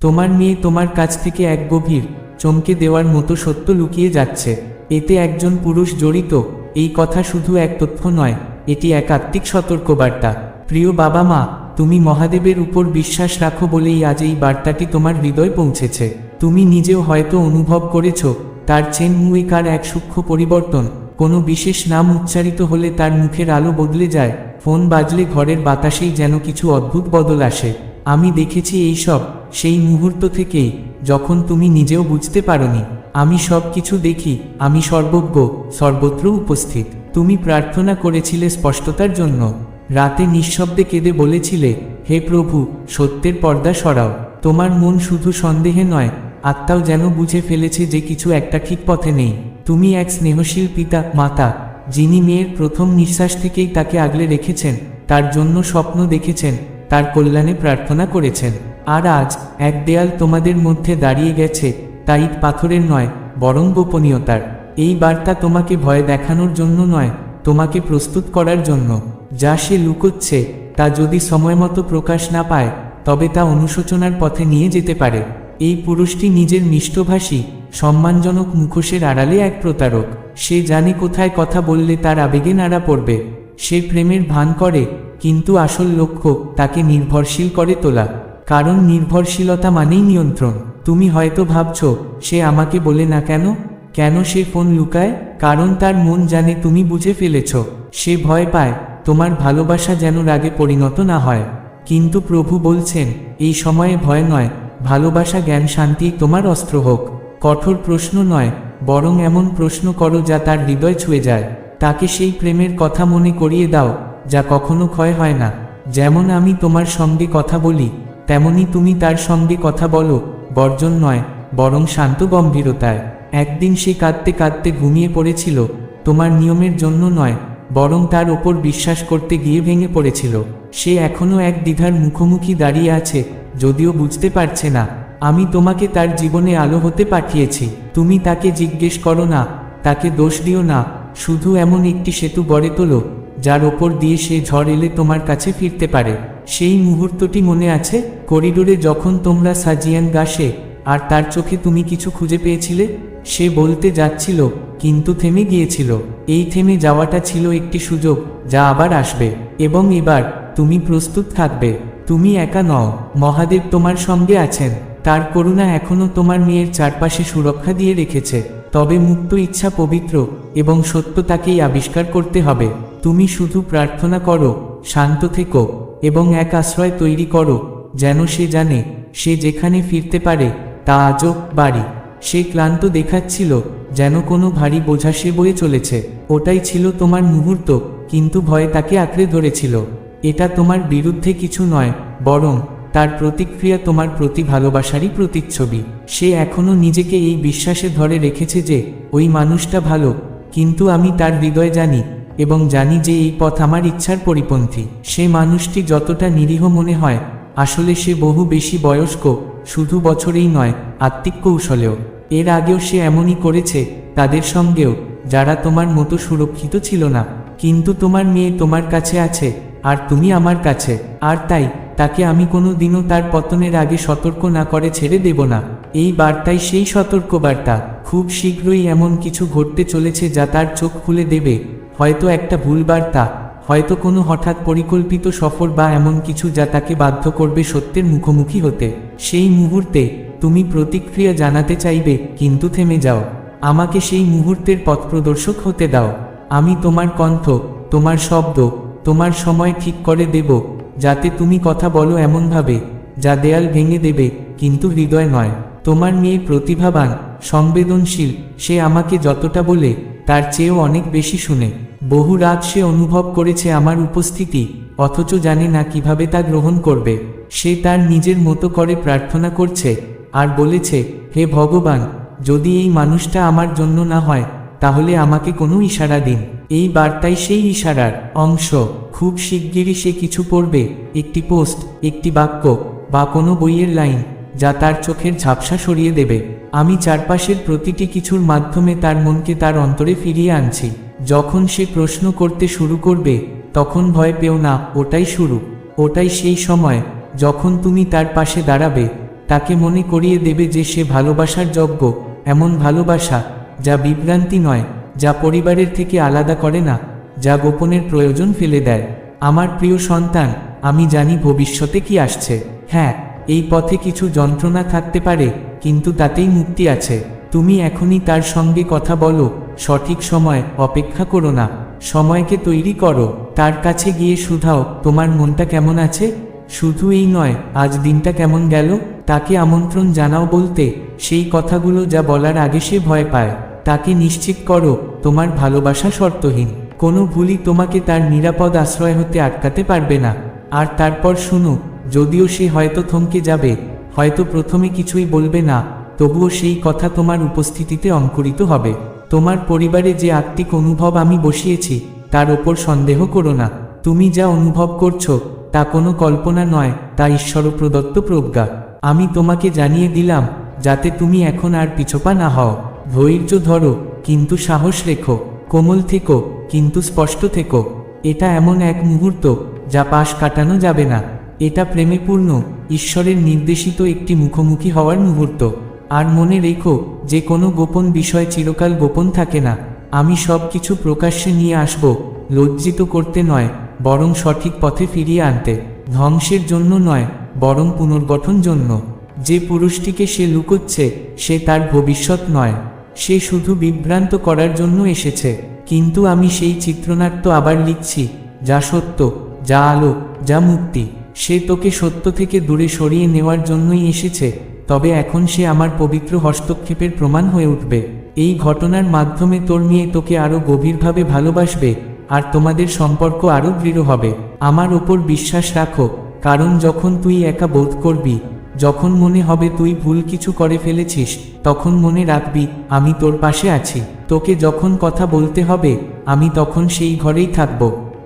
তোমার মেয়ে তোমার কাছ থেকে এক গভীর, চমকে দেওয়ার মতো সত্য লুকিয়ে যাচ্ছে। এতে একজন পুরুষ জড়িত, এই কথা শুধু এক তথ্য নয়, এটি এক আত্মিক সতর্কবার্তা। প্রিয় বাবা মা, তুমি মহাদেবের উপর বিশ্বাস রাখো বলেই আজ এই বার্তাটি তোমার হৃদয় পৌঁছেছে। তুমি নিজেও হয়তো অনুভব করেছ, তার চেন মুইকার এক সূক্ষ্ম পরিবর্তন। কোনো বিশেষ নাম উচ্চারিত হলে তার মুখের আলো বদলে যায়, ফোন বাজলে ঘরের বাতাসেই যেন কিছু অদ্ভুত বদল আসে। আমি দেখেছি এই সব সেই মুহূর্ত থেকে যখন তুমি নিজেও বুঝতে পারোনি, আমি সব কিছু দেখি, আমি সর্বজ্ঞ, সর্বত্র উপস্থিত। তুমি প্রার্থনা করেছিলে স্পষ্টতার জন্য। রাতে নিঃশব্দে কেঁদে বলেছিলে, হে প্রভু, সত্যের পর্দা সরাও। তোমার মন শুধু সন্দেহে নয়, আত্মাও যেন বুঝে ফেলেছে যে কিছু একটা ঠিক পথে নেই। তুমি এক স্নেহশীল পিতা, মাতা, যিনি মেয়ের প্রথম নিঃশ্বাস থেকেই তাকে আগলে রেখেছেন, তার জন্য স্বপ্ন দেখেছেন, তার কল্যাণে প্রার্থনা করেছেন। আর আজ এক দেয়াল তোমাদের মধ্যে দাঁড়িয়ে গেছে, তাই পাথরের নয়, বরং গোপনীয়তার এই বার্তা তোমাকে ভয় দেখানোর জন্য নয়, তোমাকে প্রস্তুত করার জন্য। যা সে লুকোচ্ছে, তা যদি সময়মতো প্রকাশ না পায়, তবে তা অনুশোচনার পথে নিয়ে যেতে পারে। এই পুরুষটি নিজের মিষ্টভাষী, সম্মানজনক মুখোশের আড়ালে এক প্রতারক। সে জানে কোথায় কথা বললে তার আবেগে নাড়া পড়বে। সে প্রেমের ভান করে, কিন্তু আসল লক্ষ্য তাকে নির্ভরশীল করে তোলা। কারণ নির্ভরশীলতা মানেই নিয়ন্ত্রণ। তুমি হয়তো ভাবছ, সে আমাকে বলে না কেন? কেন সে ফোন লুকায়? কারণ তার মন জানে তুমি বুঝে ফেলেছ। সে ভয় পায়, তোমার ভালোবাসা যেন রাগে পরিণত না হয়। কিন্তু প্রভু বলছেন, এই সময়ে ভয় নয়, ভালোবাসা জ্ঞান শান্তি তোমার অস্ত্র হোক। কঠোর প্রশ্ন নয়, বরং এমন প্রশ্ন করো যা তার হৃদয় ছুঁয়ে যায়। তাকে সেই প্রেমের কথা মনে করিয়ে দাও, যা কখনো ক্ষয় হয় না। যেমন আমি তোমার সঙ্গে কথা বলি তেমনি তুমি তার সঙ্গে কথা বলো, বর্জন নয়, বরং শান্ত গম্ভীরতায়। একদিন সে কাঁদতে কাঁদতে ঘুমিয়ে পড়েছিল, তোমার নিয়মের জন্য নয়, বরং তার ওপর বিশ্বাস করতে গিয়ে ভেঙে পড়েছিল। সে এখনও এক দ্বিধার মুখোমুখি দাঁড়িয়ে আছে, যদিও বুঝতে পারছে না, আমি তোমাকে তার জীবনে আলো হতে পাঠিয়েছি, তুমি তাকে জিজ্ঞেস করো না, তাকে দোষ দিও না, শুধু এমন একটি সেতু গড়ে তোলো যার ওপর দিয়ে সে ঝড় এলে তোমার কাছে ফিরতে পারে। সেই মুহূর্তটি মনে আছে? করিডোরে যখন তোমরা সাজিয়ান গাছে আর তার চোখে তুমি কিছু খুঁজে পেয়েছিলে? সে বলতে যাচ্ছিল, কিন্তু থেমে গিয়েছিল। এই থেমে যাওয়াটা ছিল একটি সুযোগ, যা আবার আসবে। এবং এবার তুমি প্রস্তুত থাকবে। তুমি একা নও, মহাদেব তোমার সঙ্গে আছেন। তার করুণা এখনও তোমার মেয়ের চারপাশে সুরক্ষা দিয়ে রেখেছে। তবে মুক্ত ইচ্ছা পবিত্র এবং সত্য তাকেই আবিষ্কার করতে হবে। তুমি শুধু প্রার্থনা করো, শান্ত থেকো, এবং এক আশ্রয় তৈরি করো, যেন সে জানে, সে যেখানে ফিরতে পারে, তা আজও বাড়ি। সে ক্লান্ত দেখাচ্ছিল, যেন কোনো ভারী বোঝা সে বয়ে চলেছে। ওটাই ছিল তোমার মুহূর্ত, কিন্তু ভয়ে তাকে আঁকড়ে ধরেছিল। এটা তোমার বিরুদ্ধে কিছু নয়, বরং তার প্রতিক্রিয়া তোমার প্রতি ভালোবাসারই প্রতিচ্ছবি। সে এখনও নিজেকে এই বিশ্বাসে ধরে রেখেছে যে, ওই মানুষটা ভালো, কিন্তু আমি তার হৃদয় জানি এবং জানি যে এই পথ আমার ইচ্ছার পরিপন্থী। সে মানুষটি যতটা নিরীহ মনে হয়, আসলে সে বহু বেশি বয়স্ক, শুধু বছরেই নয়, আত্মিক কৌশলেও। এর আগেও সে এমনই করেছে, তাদের সঙ্গেও, যারা তোমার মতো সুরক্ষিত ছিল না। কিন্তু তোমার মেয়ে তোমার কাছে আছে, আর তুমি আমার কাছে। আর তাই, তাকে আমি কোনো দিনও তার পতনের আগে সতর্ক না করে ছেড়ে দেব না। এই বার্তাই সেই সতর্ক বার্তা খুব শীঘ্রই এমন কিছু ঘটতে চলেছে যা তার চোখ খুলে দেবে, হয়তো একটা ভুল বার্তা হয়তো কোনো হঠাৎ পরিকল্পিত সফর বা এমন কিছু যা তাকে বাধ্য করবে সত্যের মুখোমুখি হতে। সেই মুহূর্তে, তুমি প্রতিক্রিয়া জানাতে চাইবে, কিন্তু থেমে যাও। আমাকে সেই মুহূর্তের পথপ্রদর্শক হতে দাও। আমি তোমার কণ্ঠ, তোমার শব্দ, তোমার সময় ঠিক করে দেব, যাতে তুমি কথা বলো এমনভাবে, যা দেয়াল ভেঙে দেবে, কিন্তু হৃদয় নয়। তোমার মেয়ে প্রতিভাবান সংবেদনশীল, সে আমাকে যতটা বলে, তার চেয়েও অনেক বেশি শুনে। বহু রাত সে অনুভব করেছে আমার উপস্থিতি, অথচ জানে না কীভাবে তা গ্রহণ করবে। সে তার নিজের মতো করে প্রার্থনা করছে, আর বলেছে, হে ভগবান, যদি এই মানুষটা আমার জন্য না হয়, তাহলে আমাকে কোনো ইশারা দিন। এই বার্তাই সেই ইশারার অংশ। খুব শিগগিরই সে কিছু পড়বে, একটি পোস্ট, একটি বাক্য, বা কোনো বইয়ের লাইন। যা তার চোখের ঝাপসা সরিয়ে দেবে। আমি চারপাশের প্রতিটি কিছুর মাধ্যমে তার মনকে তার অন্তরে ফিরিয়ে আনছি। যখন সে প্রশ্ন করতে শুরু করবে, তখন ভয় পেও না, ওটাই শুরু। ওটাই সেই সময়, যখন তুমি তার পাশে দাঁড়াবে। তাকে মনে করিয়ে দেবে যে সে ভালোবাসার যোগ্য, এমন ভালোবাসা, যা বিভ্রান্তি নয়, যা পরিবারের থেকে আলাদা করে না, যা গোপনের প্রয়োজন ফেলে দেয়। আমার প্রিয় সন্তান, আমি জানি ভবিষ্যতে কি আসছে। হ্যাঁ এই পথে কিছু যন্ত্রণা থাকতে পারে, কিন্তু তাতেই মুক্তি আছে। তুমি এখনই তার সঙ্গে কথা বলো, সঠিক সময় অপেক্ষা করো না, সময়কে তৈরি করো, তার কাছে গিয়ে শুধাও, তোমার মনটা কেমন আছে? শুধু এই নয়, আজ দিনটা কেমন গেল? তাকে আমন্ত্রণ জানাও বলতে, সেই কথাগুলো যা বলার আগে সে ভয় পায়। তাকে নিশ্চিত করো, তোমার ভালোবাসা শর্তহীন। কোনো ভুলই তোমাকে তার নিরাপদ আশ্রয় হতে আটকাতে পারবে না। আর তারপর শুনো যদিও সে হয়তো থমকে যাবে, হয়তো প্রথমে কিছুই বলবে না, তবুও সেই কথা তোমার উপস্থিতিতে অঙ্কুরিত হবে। তোমার পরিবারে যে আত্মিক অনুভব আমি বসিয়েছি, তার ওপর সন্দেহ করো না। তুমি যা অনুভব করছ, তা কোনো কল্পনা নয়, তা ঈশ্বর প্রদত্ত প্রজ্ঞা। আমি তোমাকে জানিয়ে দিলাম, যাতে তুমি এখন আর পিছপা না হও। ধৈর্য ধরো, কিন্তু সাহস রেখো। কোমল থেকো, কিন্তু স্পষ্ট থেকো। এটা এমন এক মুহূর্ত, যা পাশ কাটানো যাবে না। এটা প্রেমে পূর্ণ ঈশ্বরের নির্দেশিত একটি মুখোমুখি হওয়ার মুহূর্ত। আর মনে রেখো, যে কোনো গোপন বিষয় চিরকাল গোপন থাকে না। আমি সব কিছু প্রকাশ্যে নিয়ে আসব, লজ্জিত করতে নয়, বরং সঠিক পথে ফিরিয়ে আনতে। ধ্বংসের জন্য নয়, বরং পুনর্গঠন জন্য। যে পুরুষটিকে সে লুকোচ্ছে, সে তার ভবিষ্যৎ নয়। সে শুধু বিভ্রান্ত করার জন্য এসেছে। কিন্তু আমি সেই চিত্রনাট্য আবার লিখছি, যা সত্য, যা আলো, যা মুক্তি। সে তোকে সত্য থেকে দূরে সরিয়ে নেওয়ার জন্যই এসেছে, তবে এখন সে আমার পবিত্র হস্তক্ষেপের প্রমাণ হয়ে উঠবে। এই ঘটনার মাধ্যমে তোর মেয়ে তোকে আরও গভীরভাবে ভালোবাসবে, আর তোমাদের সম্পর্ক আরও দৃঢ় হবে। আমার ওপর বিশ্বাস রাখো, কারণ যখন তুই একা বোধ করবি, যখন মনে হবে তুই ভুল কিছু করে ফেলেছিস, তখন মনে রাখবি, আমি তোর পাশে আছি। তোকে যখন কথা বলতে হবে, আমি তখন সেই ঘরেই থাকব।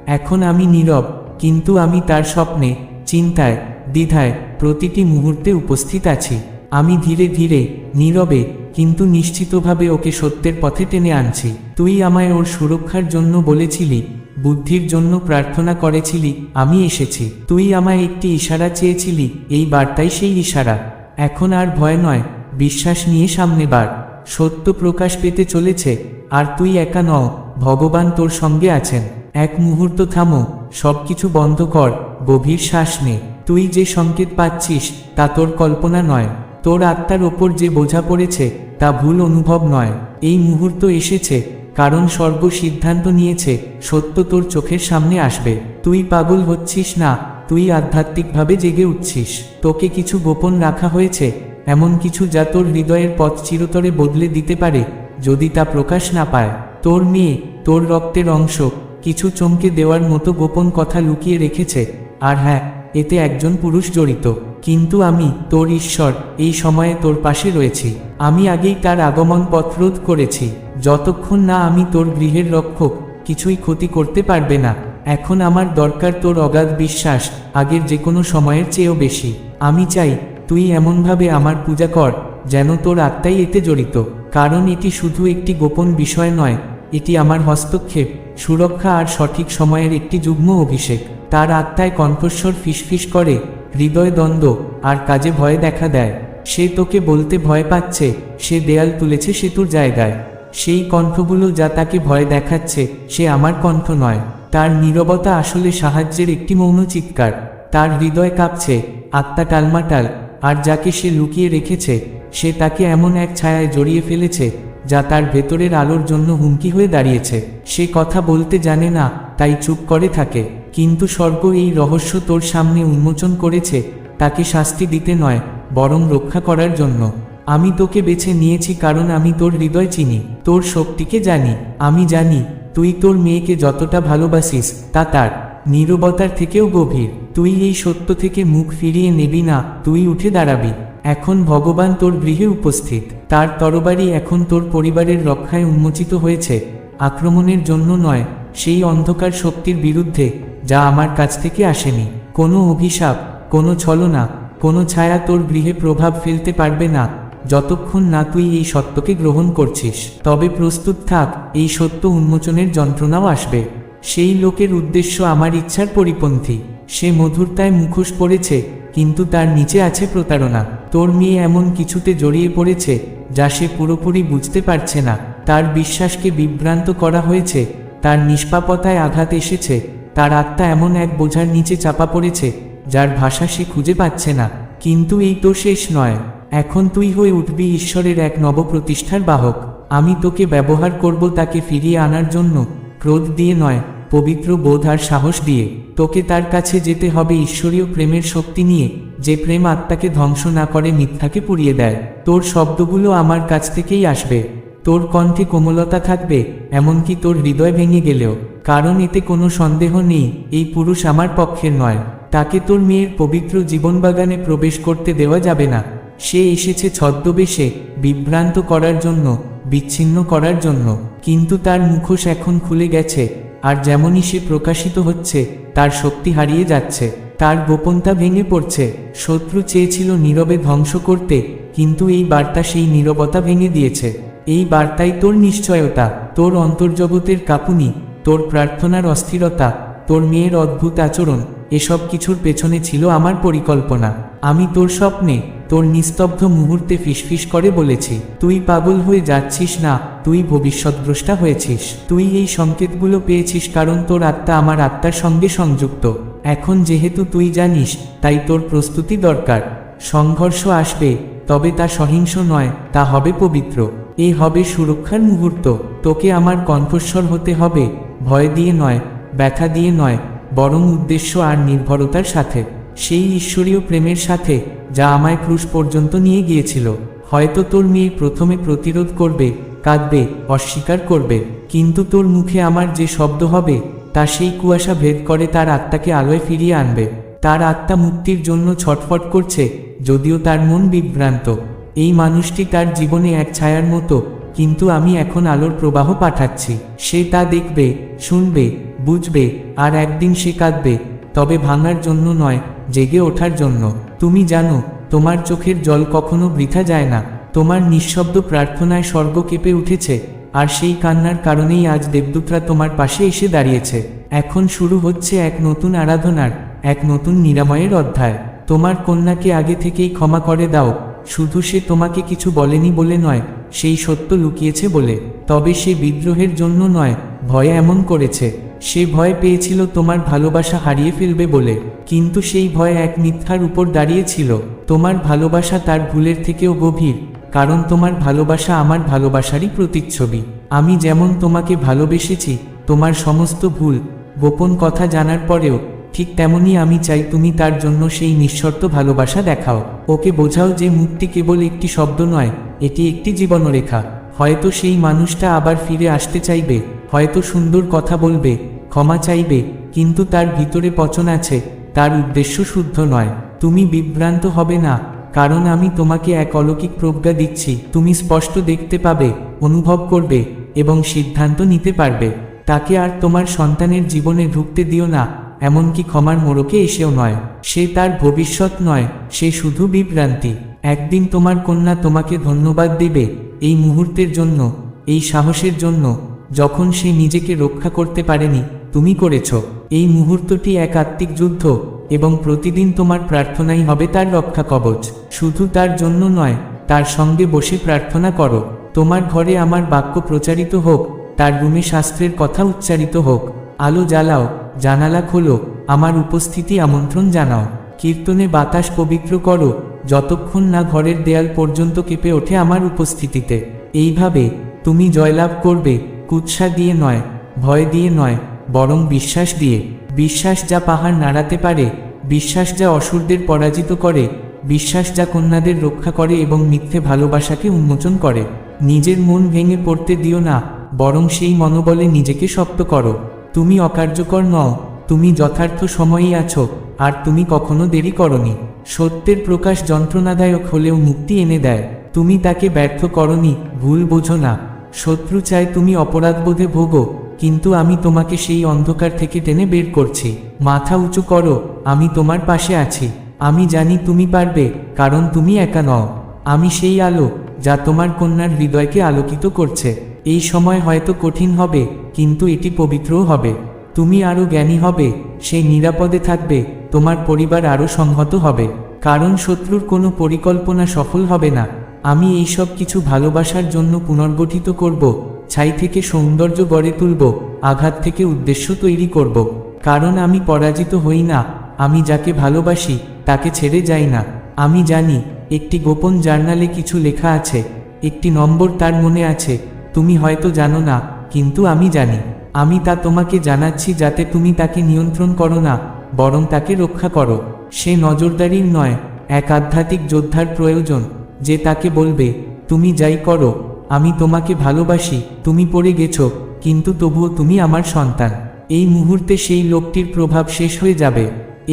এখন আমি নীরব, কিন্তু আমি তার স্বপ্নে চিন্তায়, দ্বিধায় প্রতিটি মুহূর্তে উপস্থিত আছি। আমি ধীরে ধীরে, নীরবে, কিন্তু নিশ্চিতভাবে ওকে সত্যের পথে টেনে আনছি। তুই আমায় ওর সুরক্ষার জন্য বলেছিলি, বুদ্ধির জন্য প্রার্থনা করেছিলি, আমি এসেছি। তুই আমায় একটি ইশারা চেয়েছিলি, এই বার্তাই সেই ইশারা। এখন আর ভয় নয়, বিশ্বাস নিয়ে সামনে বার। সত্য প্রকাশ পেতে চলেছে, আর তুই একা নও, ভগবান তোর সঙ্গে আছেন। এক মুহূর্ত থামো, সবকিছু বন্ধ কর, গভীর শ্বাস নে। তুই যে সংকেত পাচ্ছিস, তা তোর কল্পনা নয়। তোর আত্মার ওপর যে বোঝা পড়েছে, তা ভুল অনুভব নয়। এই মুহূর্ত এসেছে, কারণ সর্ব সিদ্ধান্ত নিয়েছে, সত্য তোর চোখের সামনে আসবে। তুই পাগল হচ্ছিস না, তুই আধ্যাত্মিকভাবে জেগে উঠছিস। তোকে কিছু গোপন রাখা হয়েছে, এমন কিছু যা তোর হৃদয়ের পথ চিরতরে বদলে দিতে পারে, যদি তা প্রকাশ না পায়। তোর মেয়ে, তোর রক্তের অংশ কিছু চমকে দেওয়ার মতো গোপন কথা লুকিয়ে রেখেছে। আর হ্যাঁ এতে একজন পুরুষ জড়িত। কিন্তু আমি, তোর ঈশ্বর, এই সময়ে তোর পাশে রয়েছি। আমি আগেই তার আগমন পথরোধ করেছি। যতক্ষণ না আমি তোর গৃহের রক্ষক, কিছুই ক্ষতি করতে পারবে না। এখন আমার দরকার তোর অগাধ বিশ্বাস, আগের যে কোনো সময়ের চেয়েও বেশি। আমি চাই, তুই এমনভাবে আমার পূজা কর, যেন তোর আত্মাই এতে জড়িত। কারণ এটি শুধু একটি গোপন বিষয় নয়, এটি আমার হস্তক্ষেপ। সুরক্ষা আর সঠিক সময়ের একটি যুগ্ম অভিষেক। তার আত্মায় কণ্ঠস্বর ফিসফিস করে, হৃদয় দ্বন্দ্ব আর কাজে ভয় দেখা দেয়। সে তোকে বলতে ভয় পাচ্ছে, সে দেয়াল তুলেছে সেতুর জায়গায়। সেই কণ্ঠগুলো যা তাকে ভয় দেখাচ্ছে, সে আমার কণ্ঠ নয়। তার নীরবতা আসলে সাহায্যের একটি মৌন চিৎকার। তার হৃদয় কাঁপছে, আত্মা টালমাটাল, আর যাকে সে লুকিয়ে রেখেছে, সে তাকে এমন এক ছায়ায় জড়িয়ে ফেলেছে যা তার ভেতরের আলোর জন্য হুমকি হয়ে দাঁড়িয়েছে। সে কথা বলতে জানে না, তাই চুপ করে থাকে। কিন্তু স্বর্গ এই রহস্য তোর সামনে উন্মোচন করেছে, তাকে শাস্তি দিতে নয়, বরং রক্ষা করার জন্য। আমি তোকে বেছে নিয়েছি কারণ আমি তোর হৃদয় চিনি, তোর শক্তিকে জানি, আমি জানি, তুই তোর মেয়েকে যতটা ভালোবাসিস, তা তার। নীরবতার থেকেও গভীর, তুই এই সত্য থেকে মুখ ফিরিয়ে নেবি না, তুই উঠে দাঁড়াবি। এখন ভগবান তোর গৃহে উপস্থিত। তার তরবারি এখন তোর পরিবারের রক্ষায় উন্মোচিত হয়েছে। আক্রমণের জন্য নয়, সেই অন্ধকার শক্তির বিরুদ্ধে, যা আমার কাছ থেকে আসেনি। কোনো অভিশাপ, কোনো ছলনা, কোনো ছায়া তোর গৃহে প্রভাব ফেলতে পারবে না। যতক্ষণ না তুই এই সত্যকে গ্রহণ করছিস, তবে প্রস্তুত থাক, এই সত্য উন্মোচনের যন্ত্রণাও আসবে। সেই লোকের উদ্দেশ্য আমার ইচ্ছার পরিপন্থী। সে মধুরতায় মুখোশ পড়েছে কিন্তু তার নিচে আছে প্রতারণা। তোর মেয়ে এমন কিছুতে জড়িয়ে পড়েছে, যা সে পুরোপুরি বুঝতে পারছে না। তার বিশ্বাসকে বিভ্রান্ত করা হয়েছে, তার নিষ্পাপতায় আঘাত এসেছে, তার আত্মা এমন এক বোঝার নিচে চাপা পড়েছে, যার ভাষা সে খুঁজে পাচ্ছে না। কিন্তু এই তো শেষ নয়। এখন তুই হয়ে উঠবি ঈশ্বরের এক নবপ্রতিষ্ঠার বাহক। আমি তোকে ব্যবহার করব তাকে ফিরিয়ে আনার জন্য, ক্রোধ দিয়ে নয় পবিত্র বোধ আর সাহস দিয়ে তোকে তার কাছে যেতে হবে ঈশ্বরীয় প্রেমের শক্তি নিয়ে, যে প্রেম আত্মাকে ধ্বংস না করে মিথ্যাকে পুড়িয়ে দেয়। তোর শব্দগুলো আমার কাছ থেকেই আসবে। তোর কণ্ঠে কোমলতা থাকবে, এমনকি তোর হৃদয় ভেঙে গেলেও। কারণ এতে কোনো সন্দেহ নেই, এই পুরুষ আমার পক্ষের নয়। তাকে তোর মেয়ের পবিত্র জীবনবাগানে প্রবেশ করতে দেওয়া যাবে না। সে এসেছে ছদ্মবেশে, বিভ্রান্ত করার জন্য, বিচ্ছিন্ন করার জন্য। কিন্তু তার মুখোশ এখন খুলে গেছে আর যেমনই সে প্রকাশিত হচ্ছে, তার শক্তি হারিয়ে যাচ্ছে, তার গোপনতা ভেঙে পড়ছে। শত্রু চেয়েছিল নীরবে ধ্বংস করতে, কিন্তু এই বার্তা সেই নীরবতা ভেঙে দিয়েছে। এই বার্তাই তোর নিশ্চয়তা, তোর অন্তর্জগতের কাঁপুনি, তোর প্রার্থনার অস্থিরতা, তোর মেয়ের অদ্ভুত আচরণ। এসব কিছুর পেছনে ছিল আমার পরিকল্পনা। আমি তোর স্বপ্নে, তোর নিস্তব্ধ মুহূর্তে ফিসফিস করে বলেছি, তুই পাগল হয়ে যাচ্ছিস না, তুই ভবিষ্যৎদ্রষ্টা হয়েছিস। তুই এই সংকেতগুলো পেয়েছিস কারণ তোর আত্মা আমার আত্মার সঙ্গে সংযুক্ত। এখন যেহেতু তুই জানিস, তাই তোর প্রস্তুতি দরকার। সংঘর্ষ আসবে, তবে তা সহিংস নয়, তা হবে পবিত্র। এ হবে সুরক্ষার মুহূর্ত। তোকে আমার কণ্ঠস্বর হতে হবে। ভয় দিয়ে নয়, ব্যথা দিয়ে নয় বরং উদ্দেশ্য আর নির্ভরতার সাথে। সেই ঈশ্বরীয় প্রেমের সাথে, যা আমায় ক্রুশ পর্যন্ত নিয়ে গিয়েছিল। হয়তো তোর মেয়ে প্রথমে প্রতিরোধ করবে, কাঁদবে, অস্বীকার করবে, কিন্তু তোর মুখে আমার যে শব্দ হবে, তা সেই কুয়াশা ভেদ করে তার আত্মাকে আলোয় ফিরিয়ে আনবে। তার আত্মা মুক্তির জন্য ছটফট করছে, যদিও তার মন বিভ্রান্ত। এই মানুষটি তার জীবনে এক ছায়ার মতো, কিন্তু আমি এখন আলোর প্রবাহ পাঠাচ্ছি। সে তা দেখবে, শুনবে বুঝবে আর একদিন সে কাঁদবে, তবে ভাঙার জন্য নয়, জেগে ওঠার জন্য। তুমি জানো, তোমার চোখের জল কখনো বৃথা যায় না। তোমার নিঃশব্দ প্রার্থনায় স্বর্গ কেঁপে উঠেছে, আর সেই কান্নার কারণেই আজ দেবদূতরা তোমার পাশে এসে দাঁড়িয়েছে। এখন শুরু হচ্ছে এক নতুন আরাধনার, এক নতুন নিরাময়ের অধ্যায়। তোমার কন্যাকে আগে থেকেই ক্ষমা করে দাও, শুধু সে তোমাকে কিছু বলেনি বলে নয়, সেই সত্য লুকিয়েছে বলে। তবে সে বিদ্রোহের জন্য নয়, ভয়ে এমন করেছে। সে ভয় পেয়েছিল তোমার ভালোবাসা হারিয়ে ফেলবে বলে। কিন্তু সেই ভয় এক মিথ্যার উপর দাঁড়িয়েছিল। তোমার ভালোবাসা তার ভুলের থেকেও গভীর, কারণ তোমার ভালোবাসা আমার ভালোবাসারই প্রতিচ্ছবি। আমি যেমন তোমাকে ভালোবেসেছি, তোমার সমস্ত ভুল, গোপন কথা জানার পরেও, ঠিক তেমনই আমি চাই তুমি তার জন্য সেই নিঃশর্ত ভালোবাসা দেখাও। ওকে বোঝাও যে মুক্তি কেবল একটি শব্দ নয়, এটি একটি জীবনরেখা। হয়তো সেই মানুষটা আবার ফিরে আসতে চাইবে, হয়তো সুন্দর কথা বলবে ক্ষমা চাইবে, কিন্তু তার ভিতরে পচন আছে, তার উদ্দেশ্য শুদ্ধ নয়। তুমি বিভ্রান্ত হবে না, কারণ আমি তোমাকে এক অলৌকিক প্রজ্ঞা দিচ্ছি। তুমি স্পষ্ট দেখতে পাবে, অনুভব করবে, এবং সিদ্ধান্ত নিতে পারবে। তাকে আর তোমার সন্তানের জীবনে ঢুকতে দিও না, এমনকি ক্ষমার মোড়কে এসেও নয়। সে তার ভবিষ্যৎ নয়, সে শুধু বিভ্রান্তি। একদিন তোমার কন্যা তোমাকে ধন্যবাদ দেবে, এই মুহূর্তের জন্য, এই সাহসের জন্য, যখন সে নিজেকে রক্ষা করতে পারেনি। তুমি করেছ। এই মুহূর্তটি এক আত্মিক যুদ্ধ এবং প্রতিদিন তোমার প্রার্থনাই হবে তার রক্ষা কবচ। শুধু তার জন্য নয়, তার সঙ্গে বসে প্রার্থনা করো। তোমার ঘরে আমার বাক্য প্রচারিত হোক, তার রুমে শাস্ত্রের কথা উচ্চারিত হোক। আলো জ্বালাও, জানালা খোলো, আমার উপস্থিতি আমন্ত্রণ জানাও। কীর্তনে বাতাস পবিত্র করো, যতক্ষণ না ঘরের দেয়াল পর্যন্ত কেঁপে ওঠে আমার উপস্থিতিতে। এইভাবে তুমি জয়লাভ করবে, কুৎসা দিয়ে নয়, ভয় দিয়ে নয় বরং বিশ্বাস দিয়ে, বিশ্বাস যা পাহাড় নাড়াতে পারে, বিশ্বাস যা অসুরদের পরাজিত করে, বিশ্বাস যা কন্যাদের রক্ষা করে এবং মিথ্যে ভালোবাসাকে উন্মোচন করে। নিজের মন ভেঙে পড়তে দিও না, বরং সেই মনোবলে নিজেকে শক্ত করো। তুমি অকার্যকর নও, তুমি যথার্থ সময়েই আছো, আর তুমি কখনো দেরি করনি। সত্যের প্রকাশ যন্ত্রণাদায়ক হলেও মুক্তি এনে দেয়। তুমি তাকে ব্যর্থ করনি, ভুল বোঝো না। শত্রু চায় তুমি অপরাধবোধে ভোগো কিন্তু আমি তোমাকে সেই অন্ধকার থেকে টেনে বের করছি। মাথা উঁচু করো, আমি তোমার পাশে আছি। আমি জানি তুমি পারবে, কারণ তুমি একা নও। আমি সেই আলো, যা তোমার কন্যার হৃদয়কে আলোকিত করছে। এই সময় হয়তো কঠিন হবে, কিন্তু এটি পবিত্রও হবে। তুমি আরও জ্ঞানী হবে, সে নিরাপদে থাকবে, তোমার পরিবার আরও সংহত হবে। কারণ শত্রুর কোনো পরিকল্পনা সফল হবে না। আমি এই সব কিছু ভালোবাসার জন্য পুনর্গঠিত করব। ছাই থেকে সৌন্দর্য গড়ে তুলব, আঘাত থেকে উদ্দেশ্য তৈরি করব। কারণ আমি পরাজিত হই না, আমি যাকে ভালোবাসি, তাকে ছেড়ে যাই না। আমি জানি, একটি গোপন জার্নালে কিছু লেখা আছে, একটি নম্বর তার মনে আছে, তুমি হয়তো জানো না, কিন্তু আমি জানি। আমি তা তোমাকে জানাচ্ছি যাতে তুমি তাকে নিয়ন্ত্রণ করো না, বরং তাকে রক্ষা করো। সে নজরদারির নয়, এক আধ্যাত্মিক যোদ্ধার প্রয়োজন, যে তাকে বলবে, তুমি যাই করো। আমি তোমাকে ভালোবাসি, তুমি পড়ে গেছো, কিন্তু তবুও তুমি আমার সন্তান। এই মুহূর্তে সেই লোকটির প্রভাব শেষ হয়ে যাবে।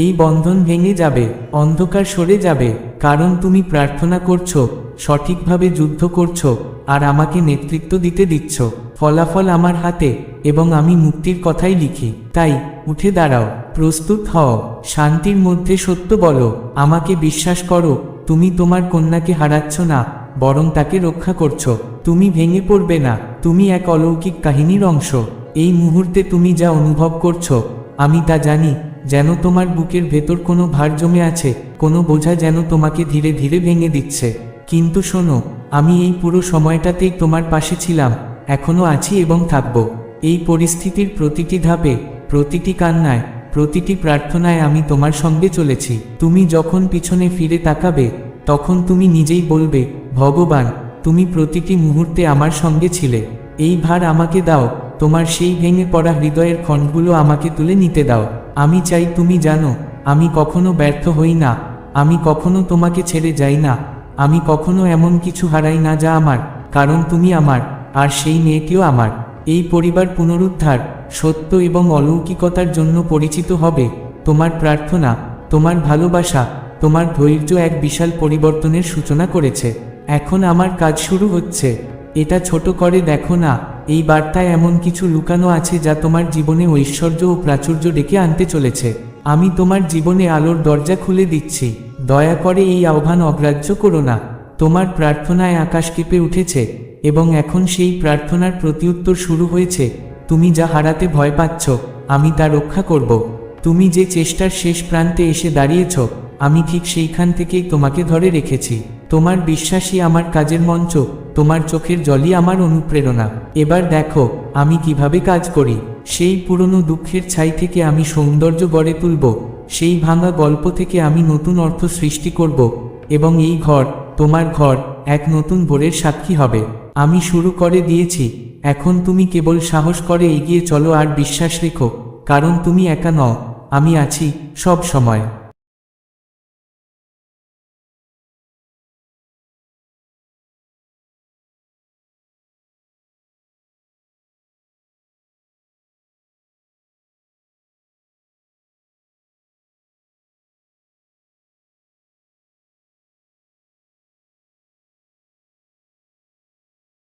এই বন্ধন ভেঙে যাবে, অন্ধকার সরে যাবে, কারণ তুমি প্রার্থনা করছ, সঠিকভাবে যুদ্ধ করছ, আর আমাকে নেতৃত্ব দিতে দিচ্ছ। ফলাফল আমার হাতে, এবং আমি মুক্তির কথাই লিখি। তাই, উঠে দাঁড়াও, প্রস্তুত হও, শান্তির মধ্যে সত্য বলো, আমাকে বিশ্বাস করো, তুমি তোমার কন্যাকে হারাচ্ছ না, বরং তাকে রক্ষা করছ। তুমি ভেঙে পড়বে না, তুমি এক অলৌকিক কাহিনীর অংশ। এই মুহূর্তে তুমি যা অনুভব করছ, আমি তা জানি, যেন তোমার বুকের ভেতর কোনো ভার জমে আছে, কোনো বোঝা যেন তোমাকে ধীরে ধীরে ভেঙে দিচ্ছে। কিন্তু শোনো, আমি এই পুরো সময়টাতেই তোমার পাশে ছিলাম এখনও আছি এবং থাকব। এই পরিস্থিতির প্রতিটি ধাপে, প্রতিটি কান্নায়, প্রতিটি প্রার্থনায় আমি তোমার সঙ্গে চলেছি। তুমি যখন পিছনে ফিরে তাকাবে, তখন তুমি নিজেই বলবে, ভগবান তুমি প্রতিটি মুহূর্তে আমার সঙ্গে ছিলে। এই ভার আমাকে দাও, তোমার সেই ভেঙে পড়া হৃদয়ের খণ্ডগুলো আমাকে তুলে নিতে দাও। আমি চাই তুমি জানো, আমি কখনো ব্যর্থ হই না, আমি কখনো তোমাকে ছেড়ে যাই না, আমি কখনো এমন কিছু হারাই না যা আমার, কারণ তুমি আমার, আর সেই মেয়েটিও আমার। এই পরিবার পুনরুদ্ধার, সত্য এবং অলৌকিকতার জন্য পরিচিত হবে। তোমার প্রার্থনা, তোমার ভালোবাসা, তোমার ধৈর্য এক বিশাল পরিবর্তনের সূচনা করেছে। এখন আমার কাজ শুরু হচ্ছে। এটা ছোট করে দেখো না। এই বার্তায় এমন কিছু লুকানো আছে যা তোমার জীবনে ঐশ্বর্য ও প্রাচুর্য ডেকে আনতে চলেছে। আমি তোমার জীবনে আলোর দরজা খুলে দিচ্ছি। দয়া করে এই আহ্বান অগ্রাহ্য করো না। তোমার প্রার্থনায় আকাশ কেঁপে উঠেছে এবং এখন সেই প্রার্থনার প্রতিউত্তর শুরু হয়েছে। তুমি যা হারাতে ভয় পাচ্ছ, আমি তা রক্ষা করব। তুমি যে চেষ্টার শেষ প্রান্তে এসে দাঁড়িয়েছ, আমি ঠিক সেইখান থেকেই তোমাকে ধরে রেখেছি। তোমার বিশ্বাসই আমার কাজের মঞ্চ, তোমার চোখের জলই আমার অনুপ্রেরণা। এবার দেখো, আমি কীভাবে কাজ করি। সেই পুরনো দুঃখের ছাই থেকে আমি সৌন্দর্য গড়ে তুলব, সেই ভাঙা গল্প থেকে আমি নতুন অর্থ সৃষ্টি করব, এবং এই ঘর, তোমার ঘর, এক নতুন ভোরের সাক্ষী হবে। আমি শুরু করে দিয়েছি, এখন তুমি কেবল সাহস করে এগিয়ে চলো আর বিশ্বাস রেখো, কারণ তুমি একা নও, আমি আছি সব সময়।